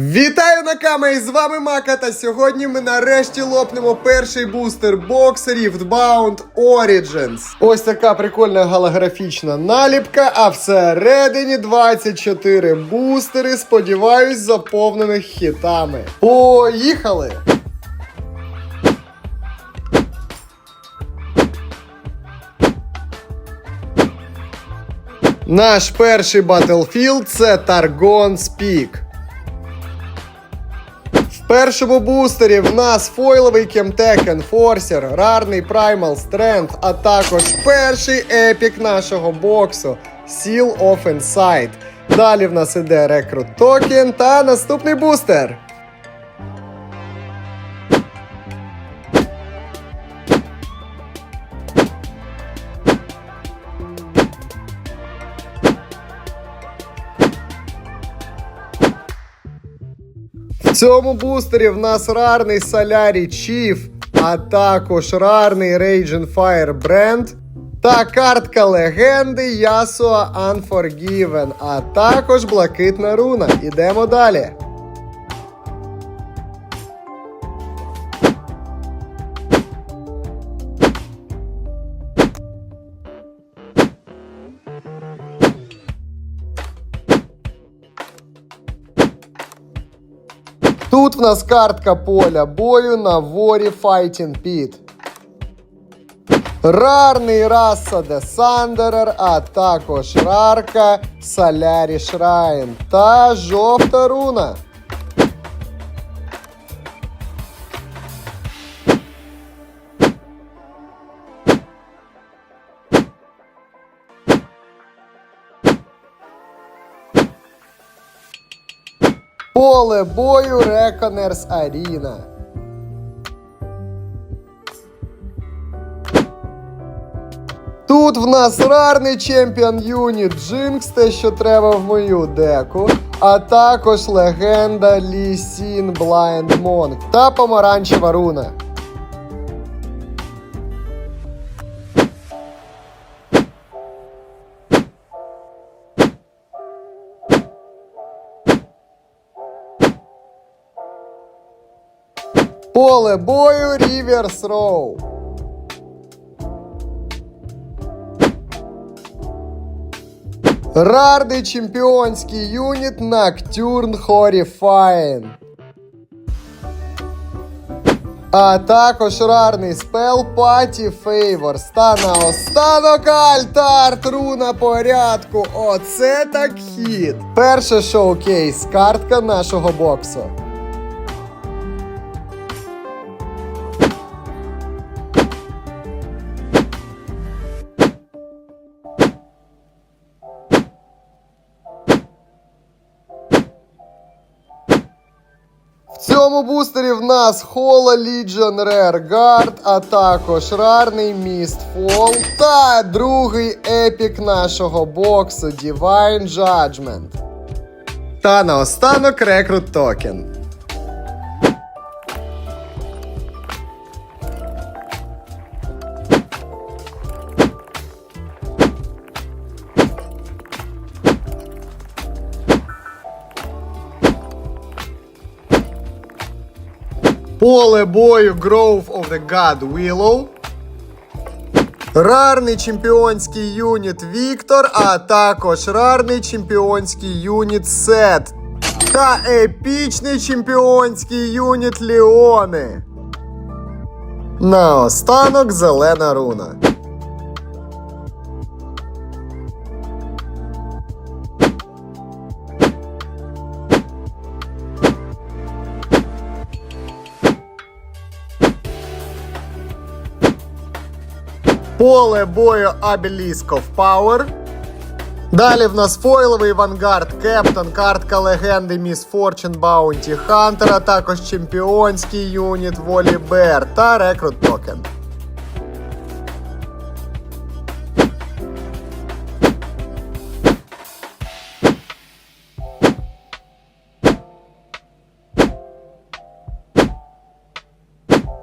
Вітаю Наками! І з вами Мака, та сьогодні ми нарешті лопнемо перший бустер бокс Riftbound Origins. Ось така прикольна голографічна наліпка, а всередині 24 бустери, сподіваюсь, заповнених хітами. Поїхали! Наш перший Battlefield це Targon's Peak. Першому бустері в нас фойловий кемтек, Enforcer, рарний Primal Strength, а також перший епік нашого боксу Seal of Insight. Далі в нас іде Recruit Token та наступний бустер. Цьому бустері в нас рарний Солярі Chief, а також рарний Raging Fire Brand та картка легенди Yasuo Unforgiven, а також блакитна руна. Ідемо далі. В нас картка поля бою на ворі Fighting Pit. Рарний раса де Сандерер, а також рарка Солярі Шрайн та жовта руна. Поле бою Реконерс Аріна. Тут в нас рарний чемпіон юніт Джинкс, те, що треба в мою деку, а також легенда Лі Сін Blind Monk та помаранчева руна. Поле бою Ріверс Роу. Рарний чемпіонський юніт Nocturne Horrifying. А також рарний спел Паті Фейворс. Та наостанок Альтар Тру на порядку. Оце так хід. Перше шоукейс, картка нашого боксу. Цьому бустері в нас Hola Legion Rare Guard, а також рарний Mistfall та другий епік нашого боксу Divine Judgment. Та наостанок рекрут Token. Поле бою Grove of the God Willow. Рарний чемпіонський юніт Віктор, а також рарний чемпіонський юніт Сет. Та епічний чемпіонський юніт Ліони. Наостанок зелена руна. Поле бою of Power. Далі в нас фойловий Vanguard Captain, картка легенди Miss Fortune Bounty Hunter, а також чемпіонський юніт Волі Bear та Recruit Token.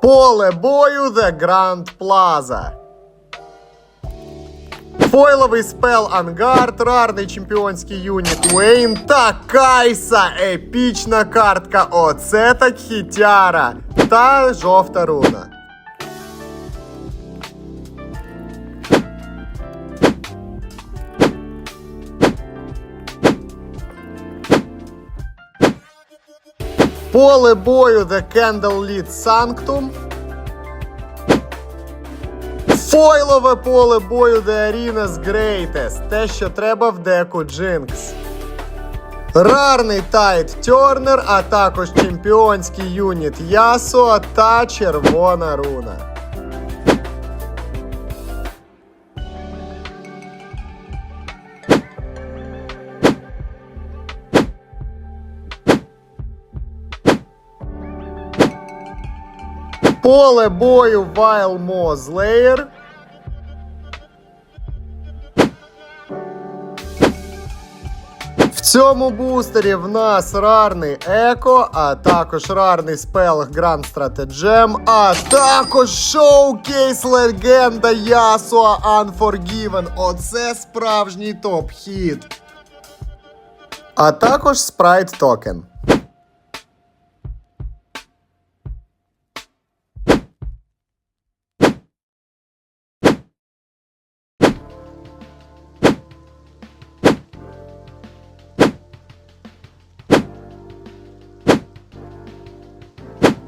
Поле бою The Grand Plaza. Фойловий спел Ангард, рарний чемпіонський юніт Уейн та Кайса. Епічна картка. Оце так хітяра. Та жовта руна. Поле бою The Candle Lit Sanctum. Фойлове поле бою The Arena's Greatest. Те, що треба в деку Jinx. Рарний Тайт Тернер, а також чемпіонський юніт Ясо та червона руна. Поле бою Вайл Мозлеєр. Цьому бустері в нас рарний Еко, а також рарний спел Grand Стратеджем, а також шоукейс легенда Ясуа Unforgiven. Оце справжній топ-хіт. А також спрайт токен.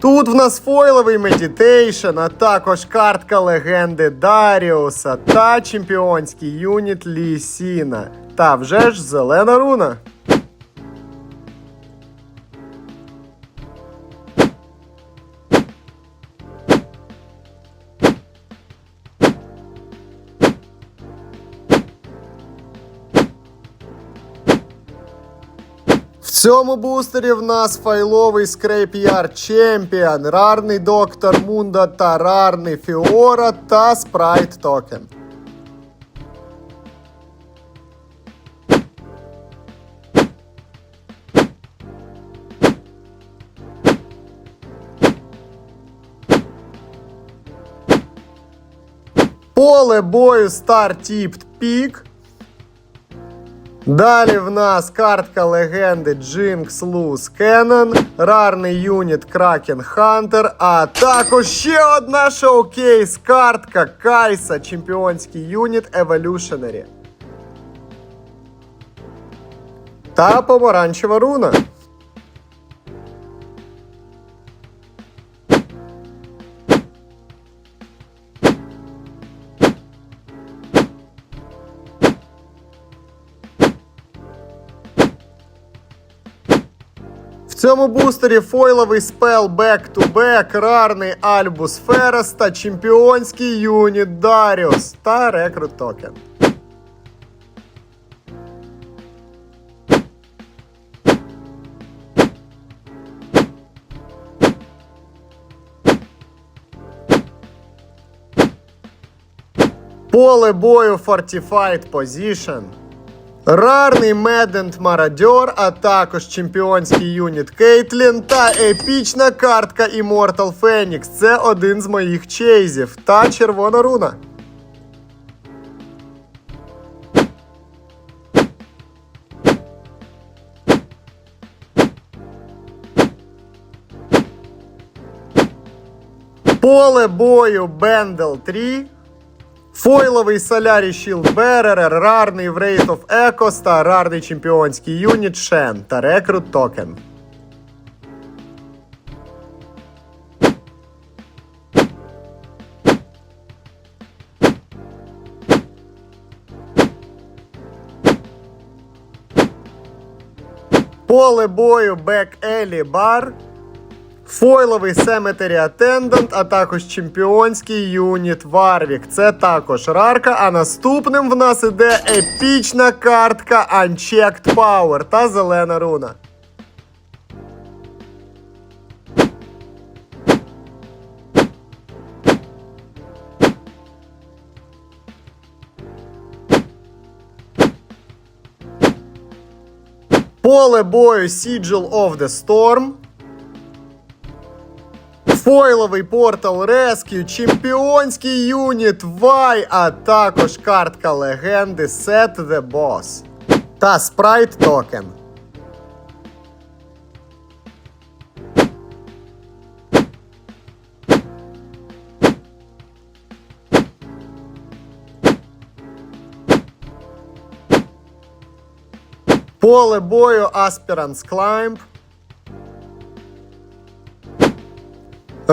Тут в нас фойловий медітейшн, а також картка легенди Даріуса та чемпіонський юніт Лісіна. Та вже ж зелена руна. Цьому бустері в нас файловий скрейп'яр Чемпіон, рарний доктор Мунда та рарний Фіора та спрайт токен. Поле бою Star Tipped Peak. Далі в нас картка легенди Jinx Loose Cannon, рарний юніт Kraken Hunter, а також ще одна шоукейс картка Кайса, чемпіонський юніт Evolutionary. Та помаранчева руна. Цьому бустері фойловий спел Back-to-Back, рарний Альбус Ферес та чемпіонський юніт Даріус та рекрут токен. Поле бою Fortified Position. Рарний Медент Мародьор, а також чемпіонський юніт Кейтлін та епічна картка Immortal Phoenix. Це один з моїх чейзів та червона руна. Поле бою Бендел 3. Фойловий Солярі Shield Bearer, рарний Wraith of Echoes та рарний чемпіонський юніт Шен та рекрут токен. Поле бою Бек Елі Бар. Фойловий Cemetery Attendant, а також чемпіонський юніт Варвік. Це також рарка. А наступним в нас іде епічна картка Unchecked Power та зелена руна. Поле бою Sigil of the Storm. Фойловий портал Rescue, чемпіонський юніт Вай, а також картка легенди Set the Boss та спрайт токен. Поле бою Aspirants Climb.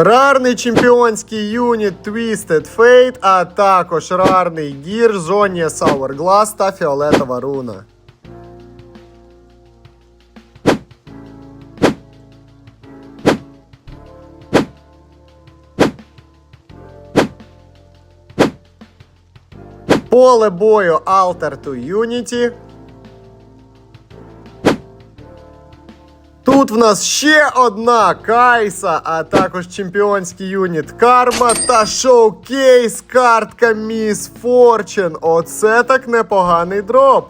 Рарний чемпіонський юніт Twisted Fate, а також рарний гір Zonius Hourglass та фіолетова руна. Поле бою Alter to Unity. Тут в нас ще одна Кайса, а також чемпіонський юніт Карма та шоукейс картка Міс Форчен. Оце так непоганий дроп.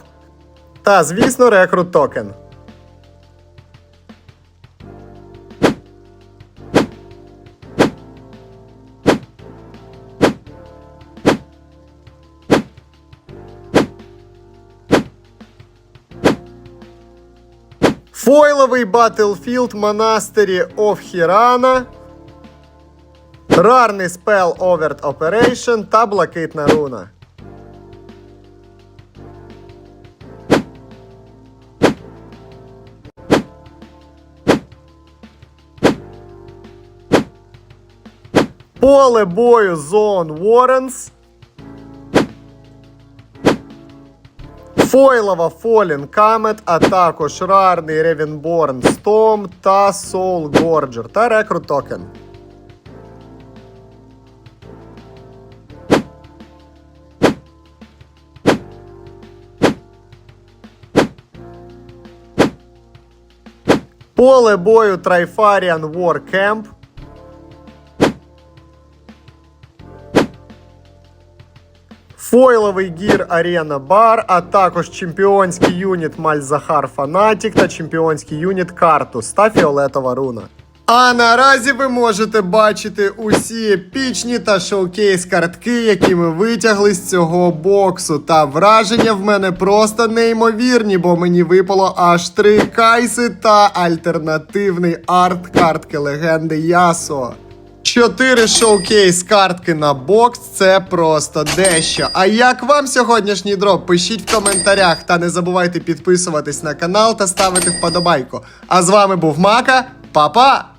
Та, звісно, рекрут токен. Фойловий Battlefield Monastery of Hirana. Рарний спел Overt Operation та блакитна руна. Поле бою Zone Warrens. Фойлова Fallen Камет, а також рарний Ревенборн Storm та Soul Gorger та рекрут токен. Поле бою Трайфаріан War Camp. Фойловий гір Арена Бар, а також чемпіонський юніт Мальзахар Фанатік та чемпіонський юніт Картус та фіолетова руна. А наразі ви можете бачити усі епічні та шоукейс картки, які ми витягли з цього боксу. Та враження в мене просто неймовірні, бо мені випало аж три кайси та альтернативний арт картки легенди Ясо. Чотири шоукейс картки на бокс це просто дещо. А як вам сьогоднішній дроп? Пишіть в коментарях та не забувайте підписуватись на канал та ставити вподобайку. А з вами був Мака. Па-па!